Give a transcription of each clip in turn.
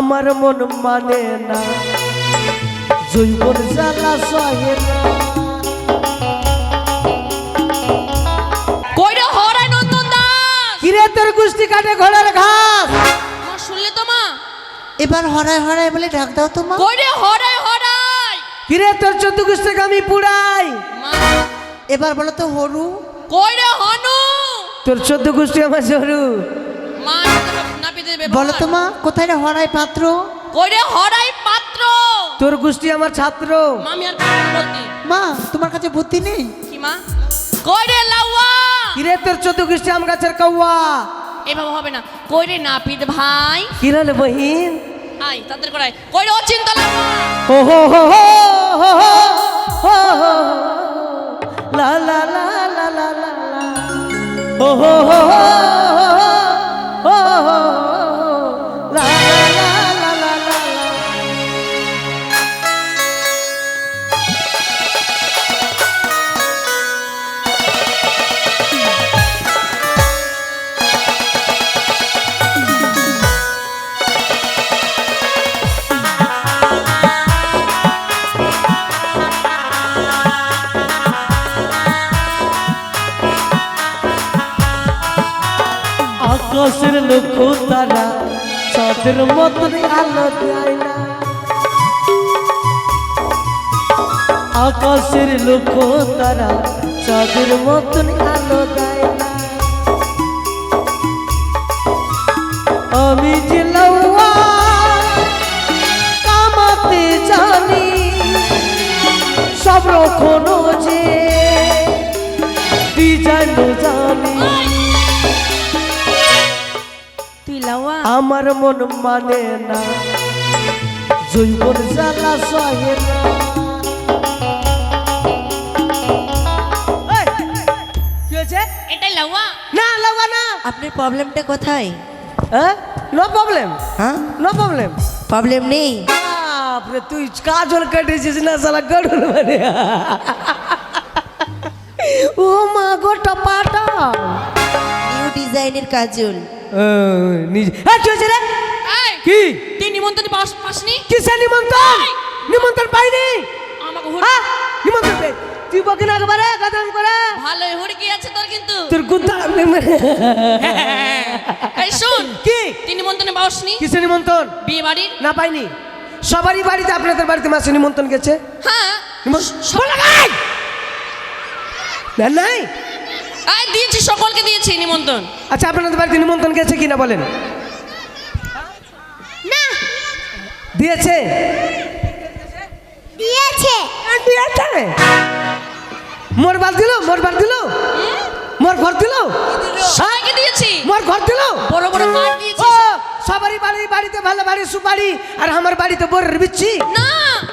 আমার মন মানে না। জৈবন জ্বালা সহে না। কইরে হরাই নন্দন দাস। কিরে তোর গুষ্টি কাটে ঘোড়ার ঘাস? মা শুনলে তো মা? এবার হরায় হরায় বলে ডাক দাও তো মা। কইরে হরাই হরাই কিরে তোর চোদ্দ গুষ্টিকে আমি পুড়াই? মা। এবার বলো তো হরু। কইরে হনু। তোর চোদ্দ গুষ্টি আমার দিবে বলো মা কোথায় রে হরাই পাত্র পাত্র তোর গোষ্ঠী আমার ছাত্র মামি আর মা তোমার কাছে বুদ্ধি নেই কি তোর হবে না কইরে নাপিত ভাই বহিন তাদের কইরে হো হো হো হো হো হো লা হো হো হো তারা চাঁদের মতন আলো দেয় না আকাশের লক্ষ্য তারা চাঁদের মতন আলো দেয় আমি যে কামাতে জানি, সব রকম আমার মন মানে না। জৈবন জ্বালা সহে না। এটাই লাউয়া। না লাগা না। আপনার প্রবলেমটা কোথায়? হ্যাঁ নো প্রবলেম হ্যাঁ? নো প্রবলেম প্রবলেম নেই। বাপরে তুই কাজল কেটেছিস না সালা গড়ুল মানে ও মা গো টপাটা ডিজাইনের কাজল। হ্যাঁ কি তুই নিমন্ত্রণ পাসনি? কিসে নিমন্ত্রণ? নিমন্ত্রণ পাইনি। আমাকে হ্যাঁ নিমন্ত্রণ তুই বকি না একবারে করে। ভালোই হুড়কি আছে তোর কিন্তু। তোর গুন্তা এই শুন কি? তুই নিমন্ত্রণে পাসনি? কিসে নিমন্ত্রণ? বিয়ে বাড়ির? না পাইনি। সবারই বাড়িতে আপনাদের বাড়িতে মাসে নিমন্ত্রণ গেছে। হ্যাঁ নিমন্ত্রণ- নাই। এই দিয়েছি সকলকে দিয়েছি নিমন্ত্রণ। আচ্ছা আপনাদের বাড়িতে নিমন্ত্রণ গেছে কিনা বলেন? না। দিয়েছে? দিয়েছে। দিয়েছে? মোর বাদ দিল মোর বাদ দিল? মোর ঘর দিল? সবাইকে দিয়েছি। মোর ঘর দিল? বড় বড় কাঠ দিয়েছি। সবারই বাড়ি বাড়িতে ভালো বাড়ি সুপারি আর আমার বাড়িতে বরের বিচ্ছি। না।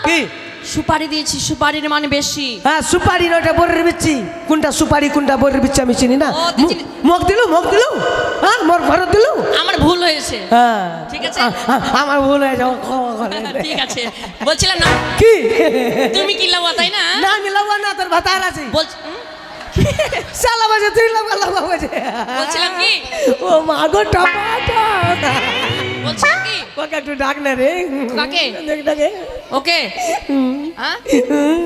কি? সুপারি দিয়েছি সুপারির মানে বেশি। হ্যাঁ সুপারি নয়টা বরের বিচ্ছি কোনটা সুপারি কোনটা বরের বিচ্ছি আমি চিনি না। মুখ দিলু মুখ দিলু? হ্যাঁ মোর ঘর দিলু? আমার ভুল হয়েছে। হ্যাঁ। ঠিক আছে। আমার ভুল হয়ে দে। ঠিক আছে। বলছিলাম না। কি? তুমি কি লাউয়া তাই না? না আমি লাভ না তোর ভাতার আছে। বল হুম? সালা বাজে তুই লাভ লাভ বাজে। বলছিলাম কি? ও মা গো টমাটো। বলছিলাম কি? ওকে একটু ডাক না রে। কাকে? ডাকে ওকে? হ্যাঁ?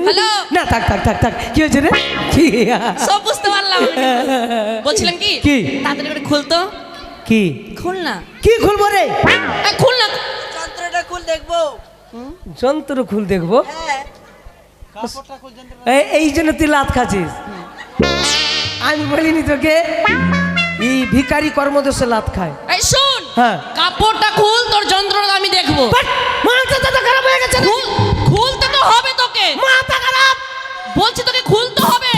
হ্যালো? না থাক থাক থাক থাক। কি হয়েছে রে? কি? সব বুঝতে পারলাম বলছিলাম কি? কি? তাড়াতাড়ি করে খুলতো কি? খুল না। কি খুলবো রে? খুল না। যন্ত্রটা খুল দেখব। যন্ত্র খুল দেখব? হ্যাঁ। এই- জন্য তুই লাত খাচ্ছিস। আমি বলিনি তোকে এই ভিকারি কর্মদোষে লাত খায়। শুন হ্যাঁ। কাপড়টা খুল তোর যন্ত্রটা আমি দেখব। মাথা টাথা খারাপ হয়ে গেছে খুল খুলতে তো হবে তোকে। মাথা খারাপ। বলছি তোকে খুলতে হবে।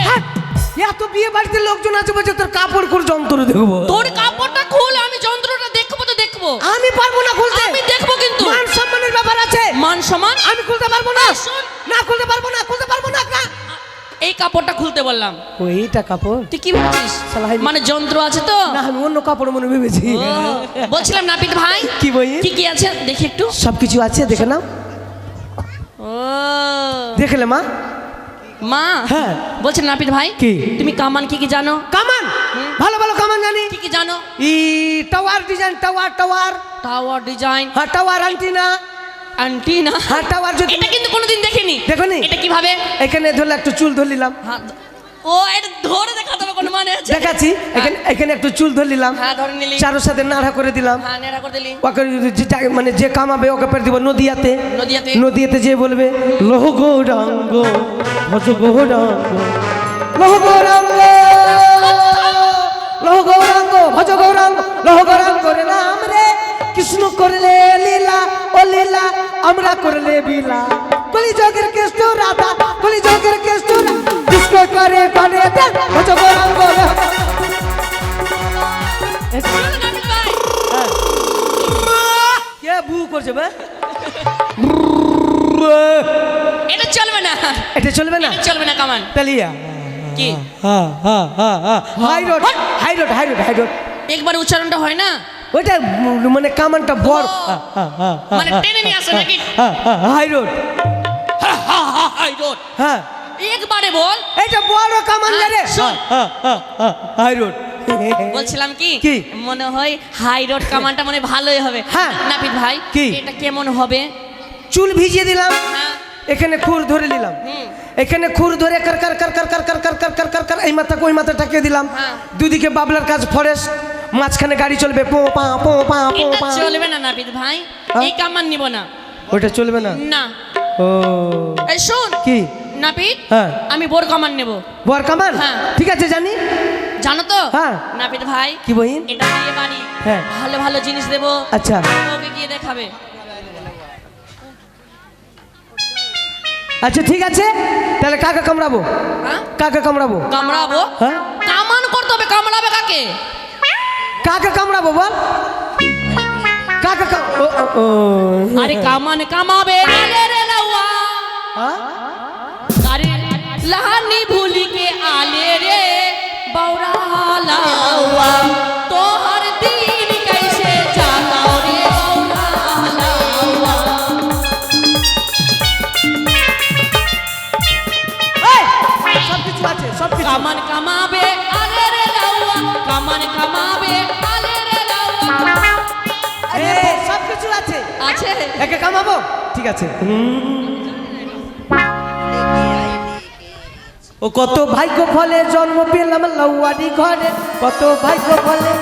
এত বিয়ে বাড়িতে লোকজন আছে বলছে তোর কাপড় খুল যন্ত্র দেখব। তোর কাপড়টা খুল আমি যন্ত্রটা দেখব তো দেখব। আমি পারব না খুলতে। আমি দেখব কিন্তু। মান সম্মানের ব্যাপার আছে। মান সমান আমি খুলতে পারব না। না খুলতে পারব না খুলতে পারব না। এই কাপড়টা খুলতে বললাম। ও এইটা কাপড়? তুই কি ভাবছিস? মানে যন্ত্র আছে তো? না আমি অন্য কাপড় মনে ভেবেছি। বলছিলাম নাপিত ভাই। কি বই? কি কি আছে? দেখি একটু। সব কিছু আছে দেখে নাও। ও। দেখলে মা। মা হ্যাঁ। বলছেন নাপিত ভাই কি? তুমি কামান কি কি জানো? কামান? ভালো ভালো কামান জানি। কি কি জানো? ই tower design tower tower. Tower design. হ্যাঁ টাওয়ার আন্টিনা অ্যান্টিনা হ্যাঁ টাওয়ার যদি এটা কিন্তু কোনোদিন দেখিনি। দেখোনি? এটা কীভাবে? এখানে ধরলে একটু চুল ধরলিলাম। হ্যাঁ, ও এটা ধরে দেখাতে হবে কোনো মানে আছে? দেখাচ্ছি। এখানে এখানে একটু চুল ধরলিলাম। হ্যাঁ ধরে নিলি। চারোর সাথে নাড়া করে দিলাম। হ্যাঁ নেড়া করে দিলি। ওকে মানে যে কামাবে ওকে পেরে দিব নদিয়াতে। নদিয়াতে? নদিয়াতে যে বলবে লোহ গৌরাঙ্গ ভজ গৌরাঙ্গ লোহ গৌরাঙ্গ লোহ গৌরাঙ্গ ভজ গৌরাঙ্গ লোহ গৌরাঙ্গ নাম রে কৃষ্ণ করলে লীলা ও লীলা আমরা করলে বিলা কলি যোগের কেষ্ট রাধা কলি যোগের কেষ্ট ডিস্কো করে করে দেন ভজ গৌরাঙ্গ কে বু করছে বে? এটা চলবে না। এটা চলবে না? চলবে না কামান পেলিয়া কি? High road high road high road high road একবার উচ্চারণটা হয় না? ওইটা মানে কামানটা বড় মানে টেনে নিয়ে আসে নাকি হাই রোড হাই রোড হ্যাঁ একবারে বল এইটা বড় কামান হ্যাঁ, রে। হাই রোড বলছিলাম কি? মনে হয় হাই রোড কামানটা মনে ভালোই হবে হ্যাঁ। নাপিত ভাই কি? এটা কেমন হবে চুল ভিজিয়ে দিলাম হ্যাঁ এখানে খুর ধরে নিলাম। এখানে খুর ধরে কর কর কর কর কর কর কর কর কর কর কর এই মাথা ওই মাথা টাকিয়ে দিলাম হ্যাঁ। দুদিকে বাবলার কাজ ফরেস্ট মাঝখানে গাড়ি চলবে পো পা পো পা পো পা। চলবে না নাপিত ভাই হ্যাঁ? এই কামান নিব না। ওটা চলবে না? না। ও। এই শুন কি? নাপিত হ্যাঁ। আমি বোর কামান নেব। বর কামান? হ্যাঁ। ঠিক আছে জানি। জানো তো? হ্যাঁ। নাপিত ভাই কি বহিন এটা দিয়ে বাড়ি। হ্যাঁ। ভালো ভালো জিনিস দেবো। আচ্ছা। ওকে গিয়ে দেখাবে। আচ্ছা ঠিক আছে। তাহলে কাকে কামড়াবো? হ্যাঁ? কাকে কামড়াবো? কামড়াবো? হ্যাঁ? কামান করতে হবে কামড়াবে কাকে? কাকে কামড়াবো বল? কাকে আরে কামানে কামাবে হ্যাঁ? আরে লাহানি ভুলিকে আলে রে বৌরা লাউয়া। তোহর দিন कैसे जाता সব কিছু আছে সব কিছু কামান কামাবে কামাবো ঠিক আছে। ও কত ভাগ্য ফলে জন্ম পেলাম লৌয়ারি ঘরে। কত ভাগ্য ফলে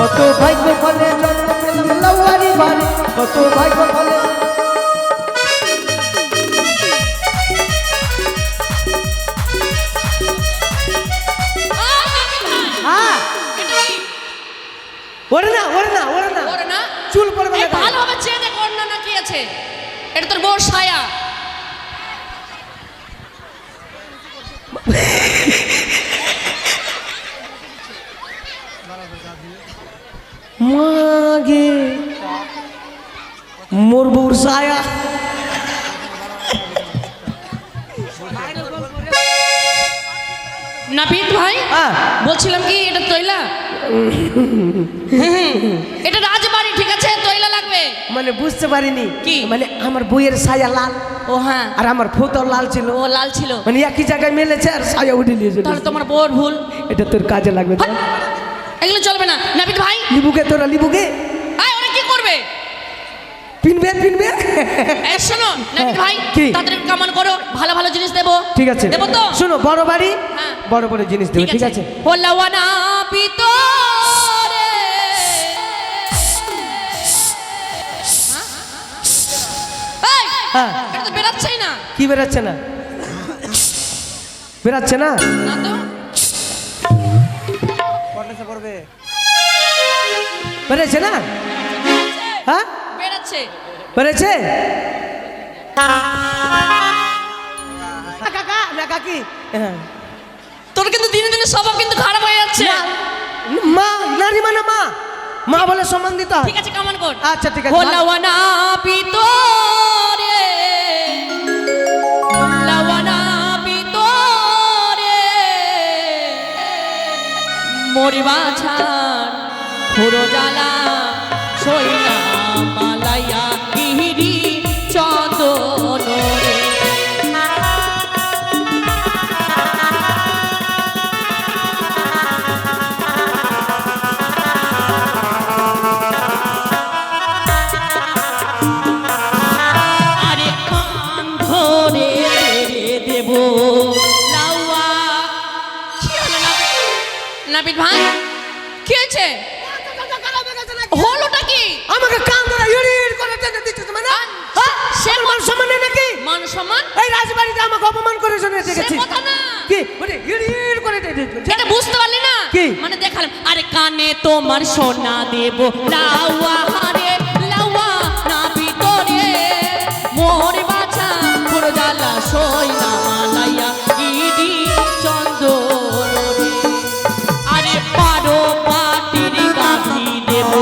কত ভাগ্য ফলে জন্ম পেলাম লৌয়ারি ঘরে। কত ভাগ্য ফলে। হ্যাঁ। ওরে না ওরে না ওরে না। ওরে না। চুল পড়বে এই না গেছে এটা তোর বউর ছায়া মাগে। মোর বউর ছায়া নাপিত ভাই হ্যাঁ। বলছিলাম কি এটা তৈলা? এটা রাজ তৈলা মানে বুঝতে পারিনি। কি? মানে আমার বইয়ের সায়া লাল। ও হ্যাঁ। আর আমার ফোতো লাল ছিল। ও লাল ছিল। মানে একই জায়গায় মেলেছে আর সায়া উঠে নিয়েছে তাহলে তোমার বউর ভুল। এটা তোর কাজে লাগবে এগুলো চলবে না। নাপিত ভাই। লিবুকে তোরা লিবুকে? আয় ওরা কি করবে? পিনবে পিনবে? এই শোনো নাপিত ভাই? তাড়াতাড়ি কামান করো? ভালো ভালো জিনিস দেবো। ঠিক আছে। দেবো তো? শোনো বড় বাড়ি হ্যাঁ। বড় বড় জিনিস দেবে ঠিক আছে। ও লাওয়ানা পিতো হ্যাঁ। এটা তো বেরাচ্ছেই না। কি বেরাচ্ছে না? বেরাচ্ছে না? না তো। বেড়েছে না? হ্যাঁ? বেরাচ্ছে। বেড়েছে কাকা না কাকি। হ্যাঁ। তোর কিন্তু দিনে দিনে স্বভাব কিন্তু খারাপ হয়ে যাচ্ছে। না, মা নারী মানে মা। মা বলে সম্মান দিতে ঠিক আছে কামান কর আচ্ছা ঠিক আছে। ও লাওয়ানা পিতো মরিবা ছাড় জ্বালা সইনা করে এটা বুঝতে পারলি না? মানে দেখালাম আরে কানে তোমার সোনা দেব। লাউয়া হারে লাউয়া না ভিতরে মোর বাছা পুর জ্বালা সই না মালাইয়া ইডি চন্দরে আরে পারো পাটির গাভি দেব।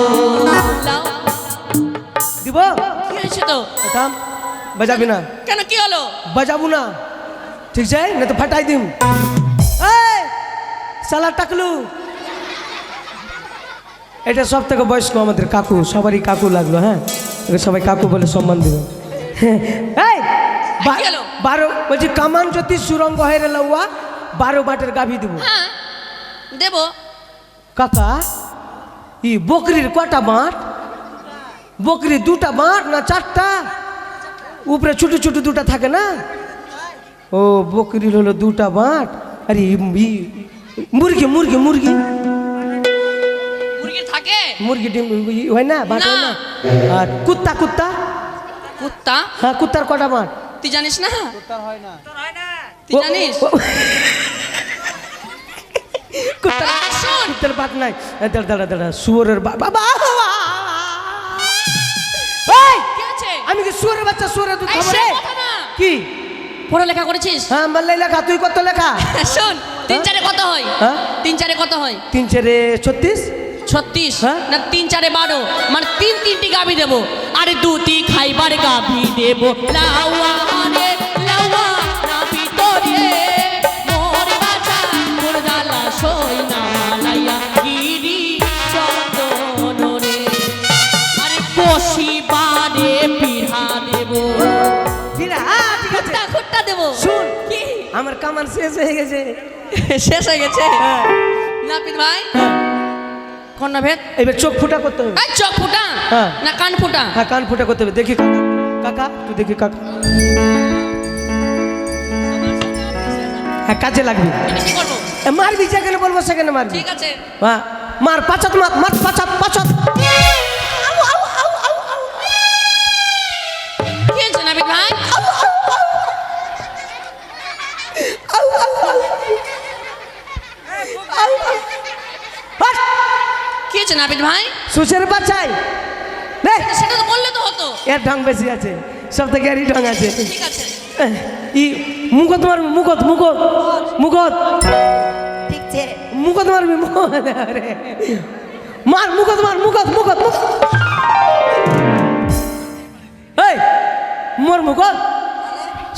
দিব? কি হয়েছে তো? থাম বাজাবি না। কেন কি হলো? বাজাবো না। ঠিক আছে? না তো ফাটাই দিম। সালা টাকলু। এটা সব থেকে বয়স্ক আমাদের কাকু সবারই কাকু লাগল হ্যাঁ? সবাই কাকু বলে সম্মান দিবে। হলো? বারো বলছি কামান যদি সুরঙ্গ হয়ে লউয়া বারো বাটের গাভি দিব। হ্যাঁ দেব। কাকা ই বকরির কটা বাঁট? বকরি দুটা বাঁট না চারটা? উপরে ছোটো ছোটো দুটা থাকে না? ও বকরির হলো দুটা বাঁট। আরে মুরগি মুরগি মুরগি। মুরগি থাকে? মুরগি ডিম হয় না বাঁট হয় না। আর কুত্তা কুত্তা? কুত্তা? হ্যাঁ কুত্তার কটা বাঁট তুই জানিস না? তুই ও- জানিস? ও- কুত্তার আরে শোন কুত্তার বাট নাই। দাঁড়া দাঁড়া দাঁড়া শুয়োরের বাবা এই! কি আছে আমি কি সুরের বাচ্চা সুরের দুধ খাব সে রে? না। কি? পড়ালেখা করেছিস? হ্যাঁ মাল্লাই লেখা তুই কত লেখা? শোন তিন চারে কত হয়? হ্যাঁ? তিন চারে কত হয়? তিন চারে ছত্রিশ? ছত্রিশ? হ্যাঁ? না তিন চারে বারো। মানে তিন তিনটি গাভি দেবো। আরে দুটি খাইবার গাভি দেবো। লাউয়া আমার কামান শেষ হয়ে গেছে। শেষ হয়ে গেছে? হ্যাঁ। নাপিত ভাই? কন্যা ভেদ এবার চোখ ফুটা করতে হবে। চোখ ফুটা? হ্যাঁ। না কান ফুটা? হ্যাঁ কান ফুটা করতে হবে। দেখি কাকা। কাকা তুই দেখি কাকা। হ্যাঁ কাজে লাগবে। মারবি যেখানে বলব সেখানে মারবি। ঠিক আছে। হ্যাঁ মার পাঁচাত মার পাঁচাত পাঁচাত। হয়েছে নাবিদ ভাই? সুসের বাচ্চাই। সেটা তো বললে তো হতো। এর ঢং বেশি আছে। সব থেকে এরই ঢং আছে। ঠিক আছে। ই মুখত মারবি মুখত মুখত মুখত ঠিক আছে। মুখত মারবি মুখত মার মুখত মার মুখত মুখত মুখ এই মোর মুখত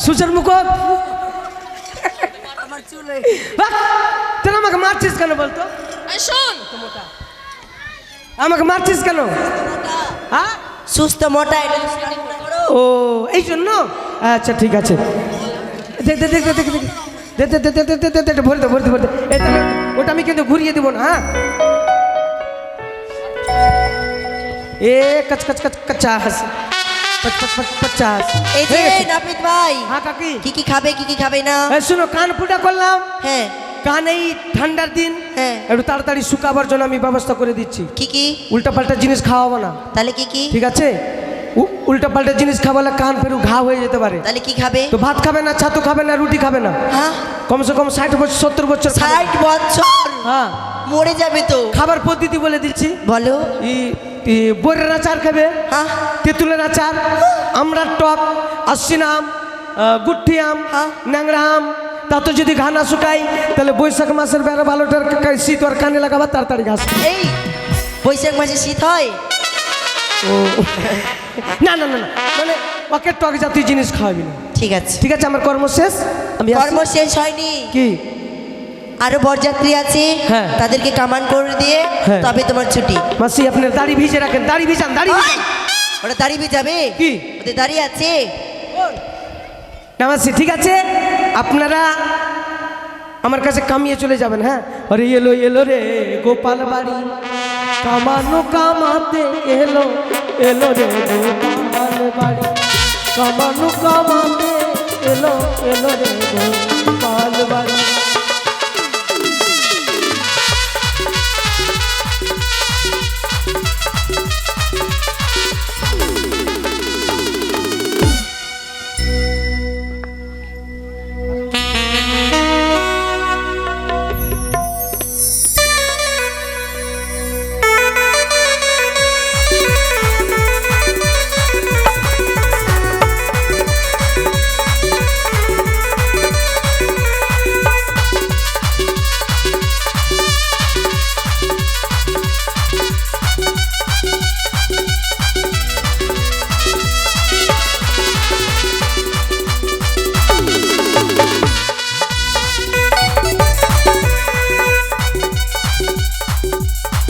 সুসের মুখত আমার চুল তোর আমাকে মারছিস কেন বলতো? শোন। আমাকে মারছিস কেন হ্যাঁ সুস্থ মোটা ও এই জন্য আচ্ছা ঠিক আছে দেখতে দেখতে দেখ দেখ ওটা আমি কিন্তু ঘুরিয়ে দেবো না হ্যাঁ এ এই ভাই কাকি খাবে খাবে না শুনো কান ফুটা করলাম হ্যাঁ কান এই ঠান্ডার দিন হ্যাঁ। একটু তাড়াতাড়ি শুকাবার জন্য আমি ব্যবস্থা করে দিচ্ছি। কি কি? উল্টা পাল্টা জিনিস খাওয়াবো না। তাহলে কি কি? ঠিক আছে? উল্টা পাল্টা জিনিস খাওয়ালে কান ফেরু ঘা হয়ে যেতে পারে। তাহলে কি খাবে? তো ভাত খাবে না ছাতু খাবে না রুটি খাবে না? হ্যাঁ। কমসে কম ষাট বছর সত্তর বছর। ষাট বছর? হ্যাঁ। মরে যাবে তো। খাবার পদ্ধতি বলে দিচ্ছি। বলো। ই বইয়ের আচার খাবে হ্যাঁ। তেঁতুলের আচার আমরার টক আশ্বিন আম গুট্টি আম হ্যাঁ। ন্যাংরা আম তাতে যদি ঘা না শুকাই তাহলে বৈশাখ মাসের বেড়া ভালোটার শীত আর কানে লাগাবার তাড়াতাড়ি ঘাস এই বৈশাখ মাসে শীত হয়? ও। না না না মানে ওকে টক জাতীয় জিনিস খাওয়াবি না। ঠিক আছে। ঠিক আছে আমার কর্ম শেষ? আমি। কর্ম শেষ হয়নি। কি? আরও বরযাত্রী আছে হ্যাঁ। তাদেরকে কামান করে দিয়ে হ্যাঁ। তবে তোমার ছুটি। মাসি আপনার দাড়ি ভিজে রাখেন দাড়ি ভিজান দাড়ি ভিজান। ওরা দাঁড়িয়ে ভিজাবে? কি? ওদের দাঁড়িয়ে আছে। না মাসি ঠিক আছে? अपनारा का कमिए चले जाब अरे रे गोपाल बाड़ी कमानो कमाते येलो येलो रे गोपाल बाड़ी कमानो कमाते येलो येलो रे गोपाल